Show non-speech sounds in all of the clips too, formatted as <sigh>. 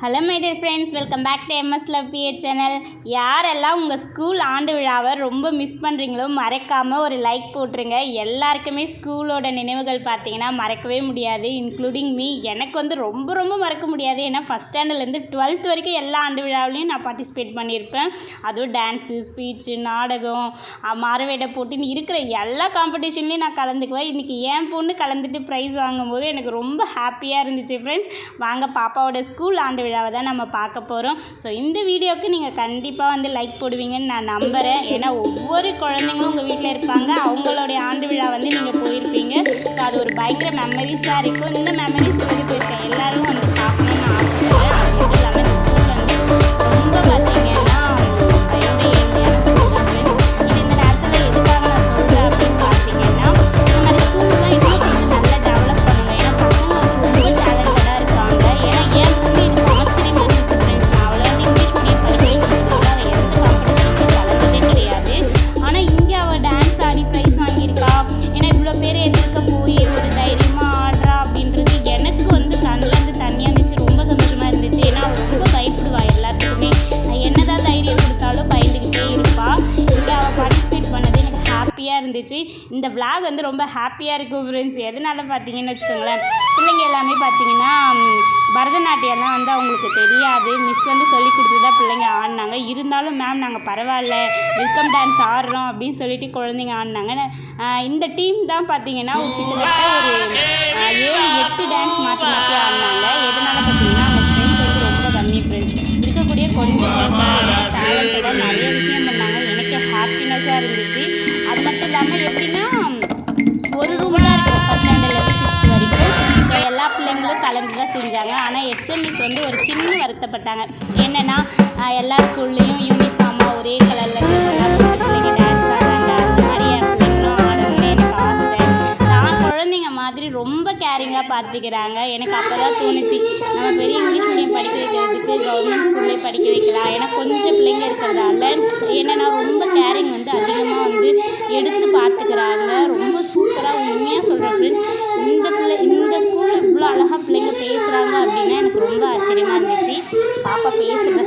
Hello my dear friends welcome back to MS love BA channel யாரெல்லாம் உங்கள் school ஆண்டு விழாவை ரொம்ப மிஸ் பண்ணுறீங்களோ மறக்காமல் ஒரு லைக் போட்டுருங்க. எல்லாருக்குமே ஸ்கூலோட நினைவுகள் பார்த்தீங்கன்னா மறக்கவே முடியாது. இன்க்ளூடிங் மீ எனக்கு வந்து ரொம்ப ரொம்ப மறக்க முடியாது. ஏன்னா ஃபஸ்ட் ஸ்டாண்டர்ட்லேருந்து டுவெல்த் வரைக்கும் எல்லா ஆண்டு விழாவிலையும் நான் பார்ட்டிசிபேட் பண்ணியிருப்பேன். அதுவும் டான்ஸு ஸ்பீச்சு நாடகம் அஹ் மாறுவேட போட்டின்னு இருக்கிற எல்லா காம்படிஷன்லேயும் நான் கலந்துக்குவேன். இன்றைக்கி என் பொண்ணு கலந்துட்டு ப்ரைஸ் வாங்கும்போது எனக்கு ரொம்ப ஹாப்பியாக இருந்துச்சு ஃப்ரெண்ட்ஸ் வாங்க பாப்பாவோட ஸ்கூல் ஆண்டு விழாவை தான் நம்ம பார்க்க போகிறோம் ஸோ இந்த வீடியோவுக்கு நீங்கள் கண்டிப்பாக வந்து லைக் போடுவீங்கன்னு நான் நம்புகிறேன் ஏன்னா ஒவ்வொரு குழந்தைங்களும் உங்கள் வீட்டில் இருப்பாங்க. அவங்களுடைய ஆண்டு விழா வந்து நீங்கள் போயிருப்பீங்க. ஸோ அது ஒரு பயங்கர மெமரிஸாக இருக்கும். இந்த மெமரிஸ் வந்து போயிருக்கேன் எல்லோரும் வந்து ஹாப்பியாக இருந்துச்சு. இந்த விளாக் வந்து ரொம்ப ஹாப்பியாக இருக்கும் ஃப்ரெண்ட்ஸ் எதனால பார்த்தீங்கன்னு வச்சுக்கோங்களேன் பிள்ளைங்க எல்லாமே பார்த்தீங்கன்னா பரதநாட்டியம்லாம் வந்து அவங்களுக்கு தெரியாது. மிஸ் வந்து சொல்லி கொடுத்து தான் பிள்ளைங்க ஆடினாங்க. இருந்தாலும் மேம் நாங்கள் பரவாயில்ல. வெல்கம் டான்ஸ் ஆடுறோம் அப்படின்னு சொல்லிட்டு குழந்தைங்க ஆடினாங்க. இந்த டீம் தான் பார்த்தீங்கன்னா கிட்டத்தட்ட ஒரு ஏழு எட்டு டான்ஸ் மாற்றி மாற்றி செஞ்சாங்க. ஆனால் ஹெச்எம்இஸ் வந்து ஒரு சின்ன வருத்தப்பட்டாங்க. என்னென்னா எல்லா ஸ்கூல்லேயும் யூனிஃபார்மாக ஒரே கலரில் டான்ஸ் மாதிரி எனக்கு நான் குழந்தைங்க மாதிரி ரொம்ப கேரிங்காக பார்த்துக்கிறாங்க எனக்கு அப்போ தான் தோணுச்சு நம்ம பெரிய இங்கிலீஷ் மீடியம் படிக்க வைக்கிறதுக்கு கவர்மெண்ட் ஸ்கூல்லே படிக்க வைக்கலாம். ஏன்னா கொஞ்சம் பிள்ளைங்க இருக்கிறதால என்னென்னா ரொம்ப கேரிங் வந்து அதிகமாக வந்து எடுத்து பார்த்துக்கிறாங்க ரொம்ப சூப்பராக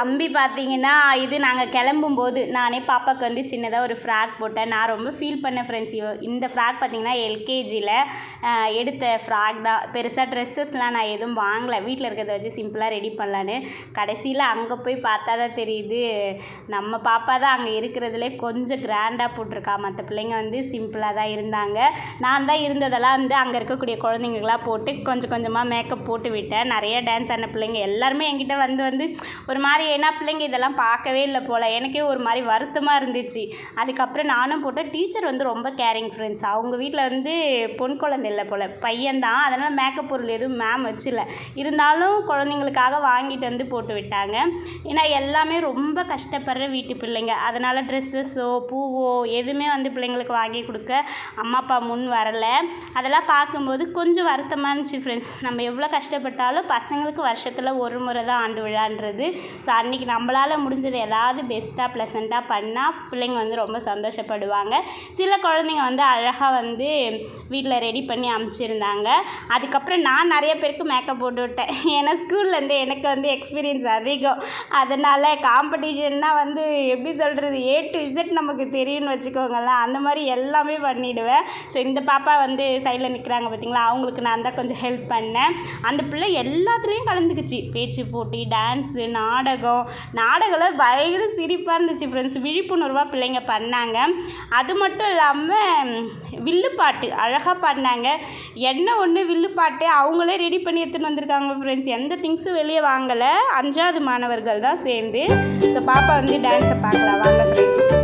தம்பி பார்த்தீங்கன்னா இது நாங்கள் கிளம்பும்போது நானே பாப்பாவுக்கு வந்து சின்னதாக ஒரு ஃப்ராக் போட்டேன். நான் ரொம்ப ஃபீல் பண்ண ஃப்ரெண்ட்ஸ் இந்த ஃப்ராக் பார்த்தீங்கன்னா எல்கேஜியில் எடுத்த ஃப்ராக் தான். பெருசாக ட்ரெஸ்ஸஸ்லாம் நான் எதுவும் வாங்கலை. வீட்டில் இருக்கிறத வச்சு சிம்பிளாக ரெடி பண்ணலான்னு. கடைசியில் அங்கே போய் பார்த்தா தான் தெரியுது. நம்ம பாப்பா தான் அங்கே இருக்கிறதுலே கொஞ்சம் கிராண்டாக போட்டிருக்கா. மற்ற பிள்ளைங்க வந்து சிம்பிளாக தான் இருந்தாங்க. நான் தான் இருந்ததெல்லாம் வந்து அங்கே இருக்கக்கூடிய குழந்தைங்களுக்கெல்லாம் போட்டு கொஞ்சம் கொஞ்சமாக மேக்கப் போட்டு விட்டேன். நிறைய டான்ஸ் ஆன பிள்ளைங்க எல்லாருமே என்கிட்ட வந்து வந்து ஒரு மாதிரி ஏன்னா பிள்ளைங்க இதெல்லாம் பார்க்கவே இல்லை போல். எனக்கே ஒரு மாதிரி வருத்தமாக இருந்துச்சு. அதுக்கப்புறம் நானும் போட்டேன் டீச்சர் வந்து ரொம்ப கேரிங் ஃப்ரெண்ட்ஸ் அவங்க வீட்டில் வந்து பொன் குழந்தை இல்லை போல். பையன்தான். அதனால் மேக்கப் பொருள் எதுவும் மேம் வச்சில்ல. இருந்தாலும் குழந்தைங்களுக்காக வாங்கிட்டு வந்து போட்டு விட்டாங்க. ஏன்னா எல்லாமே ரொம்ப கஷ்டப்படுற வீட்டு பிள்ளைங்க. அதனால் ட்ரெஸ்ஸஸோ பூவோ எதுவுமே வந்து பிள்ளைங்களுக்கு வாங்கி கொடுக்க அம்மா அப்பா முன் வரலை. அதெல்லாம் பார்க்கும்போது கொஞ்சம் வருத்தமாக இருந்துச்சு ஃப்ரெண்ட்ஸ் நம்ம எவ்வளோ கஷ்டப்பட்டாலும் பசங்களுக்கு வருஷத்தில் ஒரு முறை தான் ஆண்டு விழான்றது. ஸோ அன்றைக்கி நம்மளால் முடிஞ்சது ஏதாவது பெஸ்ட்டாக ப்ளசண்ட்டாக பண்ணால் பிள்ளைங்க வந்து ரொம்ப சந்தோஷப்படுவாங்க. சில குழந்தைங்க வந்து அழகாக வந்து வீட்டில் ரெடி பண்ணி அமுச்சிருந்தாங்க. அதுக்கப்புறம் நான் நிறைய பேருக்கு மேக்கப் போட்டு விட்டேன். <laughs> ஏன்னா ஸ்கூல்லேருந்து எனக்கு வந்து எக்ஸ்பீரியன்ஸ் அதிகம். அதனால் காம்படிஷன்னா வந்து எப்படி சொல்கிறது ஏ டு இசட் நமக்கு தெரியும்னு வச்சுக்கோங்களேன். அந்த மாதிரி எல்லாமே பண்ணிவிடுவேன் ஸோ இந்த பாப்பா வந்து சைடில் நிற்கிறாங்க பார்த்தீங்களா அவங்களுக்கு நான் தான் கொஞ்சம் ஹெல்ப் பண்ணேன். அந்த பிள்ளை எல்லாத்துலேயும் கலந்துக்குச்சு. பேச்சு போட்டி டான்ஸு நாடகம் நாடகம்லாம் பயங்கர சிரிப்பாக இருந்துச்சு ஃப்ரெண்ட்ஸ் விழிப்புணர்வாக பிள்ளைங்க பண்ணாங்க. அது மட்டும் இல்லாமல் வில்லுப்பாட்டு அழகாக பண்ணாங்க. என்ன ஒன்று வில்லுப்பாட்டு அவங்களே ரெடி பண்ணி எடுத்துன்னு வந்திருக்காங்க ஃப்ரெண்ட்ஸ் எந்த திங்ஸும் வெளியே வாங்கலை. அஞ்சாவது மாணவர்கள் தான் சேர்ந்து. ஸோ பாப்பா வந்து டான்ஸை பார்க்கலாம். வாங்க ஃப்ரெண்ட்ஸ்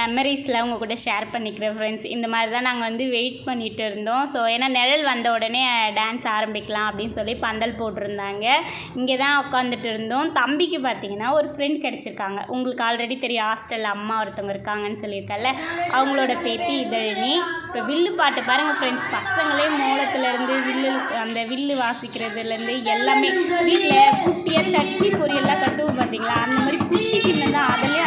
மெமரிஸ்லாம் உங்கள் கூட ஷேர் பண்ணிக்கிறேன் ஃப்ரெண்ட்ஸ் இந்த மாதிரி தான் நாங்கள் வந்து வெயிட் பண்ணிட்டு இருந்தோம். ஸோ ஏன்னா நிழல் வந்த உடனே டான்ஸ் ஆரம்பிக்கலாம் அப்படின்னு சொல்லி பந்தல் போட்டிருந்தாங்க. இங்கே தான் உட்காந்துட்டு இருந்தோம். தம்பிக்கு பார்த்தீங்கன்னா ஒரு ஃப்ரெண்ட் கிடச்சிருக்காங்க. உங்களுக்கு ஆல்ரெடி தெரியும் ஹாஸ்டலில் அம்மா ஒருத்தவங்க இருக்காங்கன்னு சொல்லியிருக்கல. அவங்களோட பேத்தி இதழினி இப்போ வில்லு பாட்டு பாருங்கள் ஃப்ரெண்ட்ஸ் பசங்களே மோளத்துலேருந்து வில்லு அந்த வில்லு வாசிக்கிறதுலேருந்து எல்லாமே வீட்டில் குட்டியாக சட்னி பொரியெல்லாம் கட்டுவோம் பார்த்தீங்களா? அந்த மாதிரி குட்டி கிண்ணம் தான். அதிலே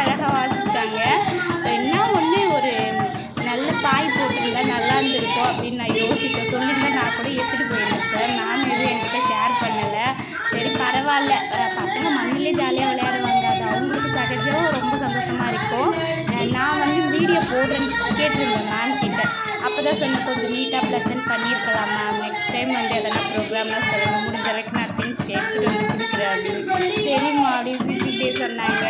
அப்படின்னு நான் யோசித்தேன் சொல்லியிருந்தேன். நான் கூட எடுத்துகிட்டு போயிருந்தேன் நானும் எதுவும் என்கிட்ட ஷேர் பண்ணலை. சரி பரவாயில்ல. பசங்க மண்ணிலே ஜாலியாக விளையாடுவாங்க. அது அவங்களுக்கு சகஜம் ரொம்ப சந்தோஷமாக இருக்கும். நான் வந்து வீடியோ போடுறேன்னு கேட்டிருந்தேன் மேம் கிட்ட. அப்போ தான் சொன்னேன் கொஞ்சம் நீட்டாக ப்ளசன்ட் பண்ணியிருக்கலாம் மேம் நெக்ஸ்ட் டைம் வந்து எதனா ப்ரோக்ராம்லாம் சொல்லணும். முடிஞ்ச வரைக்கும் நான் திங்ஸ் எடுத்துகிட்டு வந்து கொடுக்குறேன். அப்படின்னு. சரிம்மா அப்படின்னு சிரிச்சுட்டே சொன்னாங்க.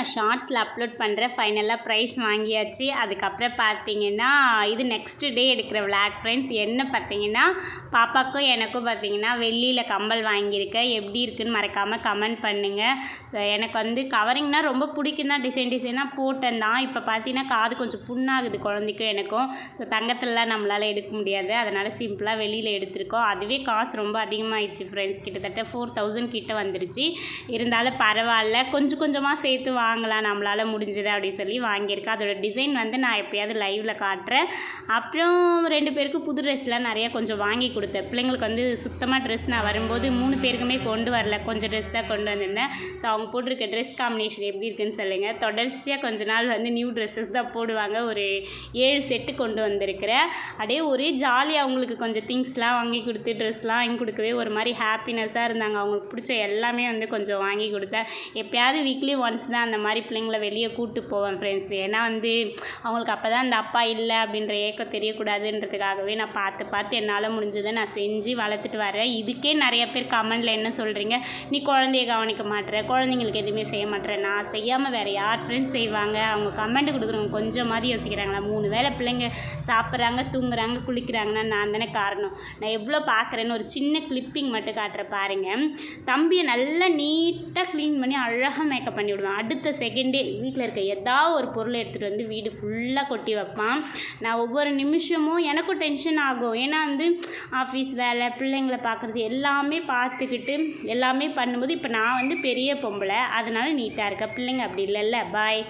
நான் ஷார்ட்ஸில் அப்லோட் பண்ணுறேன் ஃபைனலாக ப்ரைஸ் வாங்கியாச்சு. அதுக்கப்புறம் பார்த்தீங்கன்னா இது நெக்ஸ்ட் டே எடுக்கிற விளாக் ஃப்ரெண்ட்ஸ் என்ன பார்த்தீங்கன்னா பாப்பாக்கும் எனக்கும் பார்த்தீங்கன்னா வெள்ளியில் கம்பல் வாங்கியிருக்கேன் எப்படி இருக்குன்னு மறக்காமல் கமெண்ட் பண்ணுங்கள் ஸோ எனக்கு வந்து கவரிங்னால் ரொம்ப பிடிக்கும் தான் டிசைன் டிசைனாக போட்டேன் தான் இப்போ பார்த்தீங்கன்னா காது கொஞ்சம் புண்ணாகுது குழந்தைக்கும் எனக்கும். ஸோ தங்கத்திலலாம் நம்மளால் எடுக்க முடியாது. அதனால் சிம்பிளாக வெளியில் எடுத்திருக்கோம். அதுவே காசு ரொம்ப அதிகமாகிடுச்சு ஃப்ரெண்ட்ஸ் கிட்டத்தட்ட ஃபோர் தௌசண்ட் கிட்ட வந்துருச்சு. இருந்தாலும் பரவாயில்ல. கொஞ்சம் கொஞ்சமாக சேர்த்து வாங்கலாம் நம்மளால் முடிஞ்சது அப்படின்னு சொல்லி வாங்கியிருக்கேன். அதோட டிசைன் வந்து நான் எப்பயாவது லைவில் காட்டுறேன். அப்புறம் ரெண்டு பேருக்கு புது ட்ரெஸ்லாம் நிறையா கொஞ்சம் வாங்கி கொடுத்தேன். பிள்ளைங்களுக்கு வந்து சுத்தமாக ட்ரெஸ் நான் வரும்போது மூணு பேருக்குமே கொண்டு வரல. கொஞ்சம் ட்ரெஸ் தான் கொண்டு வந்திருந்தேன். ஸோ அவங்க போட்டிருக்க ட்ரெஸ் காம்பினேஷன் எப்படி இருக்குன்னு சொல்லுங்கள் தொடர்ச்சியாக கொஞ்ச நாள் வந்து நியூ ட்ரெஸ்ஸஸ் தான் போடுவாங்க. ஒரு ஏழு செட்டு கொண்டு வந்திருக்கிறேன். அப்படியே ஒரே ஜாலியாக அவங்களுக்கு கொஞ்சம் திங்ஸ்லாம் வாங்கி கொடுத்து ட்ரெஸ்லாம் வாங்கி கொடுக்கவே ஒரு மாதிரி ஹாப்பினஸ்ஸாக இருந்தாங்க. அவங்களுக்கு பிடிச்ச எல்லாமே வந்து கொஞ்சம் வாங்கி கொடுத்தேன். எப்பயாவது வீக்லி ஒன்ஸ் தான் அந்த மாதிரி பிள்ளைங்கள வெளியே கூப்பிட்டு போவேன் ஃப்ரெண்ட்ஸ் ஏன்னா வந்து அவங்களுக்கு அப்போ தான் அந்த அப்பா இல்லை அப்படின்ற ஏக்கம் தெரியக்கூடாதுன்றதுக்காகவே நான் பார்த்து பார்த்து என்னால் முடிஞ்சதை நான் செஞ்சு வளர்த்துட்டு வரேன் இதுக்கே நிறைய பேர் கமெண்டில் என்ன சொல்கிறீங்க நீ குழந்தைய கவனிக்க மாட்டேற குழந்தைங்களுக்கு எதுவுமே செய்ய மாட்டேற நான் செய்யாமல் வேறு யார் ஃப்ரெண்ட்ஸ் செய்வாங்க. அவங்க கமெண்ட் கொடுக்குறவங்க கொஞ்சமாவது யோசிக்கிறாங்களா? மூணு வேளை பிள்ளைங்க சாப்பிட்றாங்க தூங்குறாங்க குளிக்கிறாங்கன்னா நான் தானே காரணம். நான் எவ்வளோ பார்க்குறேன்னு ஒரு சின்ன கிளிப்பிங் மட்டும் காட்டுற பாருங்கள் தம்பியை நல்லா நீட்டாக க்ளீன் பண்ணி அழகாக மேக்கப் பண்ணி விடுவேன். அடுத்த செகண்டே வீட்டில் இருக்க ஏதாவது ஒரு பொருளை எடுத்துகிட்டு வந்து வீடு ஃபுல்லாக கொட்டி வைப்பான். நான் ஒவ்வொரு நிமிஷமும் எனக்கும் டென்ஷன் ஆகும். ஏன்னா வந்து ஆஃபீஸ் வேலை பிள்ளைங்களை பார்க்குறது எல்லாமே பார்த்துக்கிட்டு எல்லாமே பண்ணும்போது இப்போ நான் வந்து பெரிய பொம்பளை. அதனால் நீட்டாக இருக்கேன் பிள்ளைங்க அப்படி இல்லைல்ல. பாய்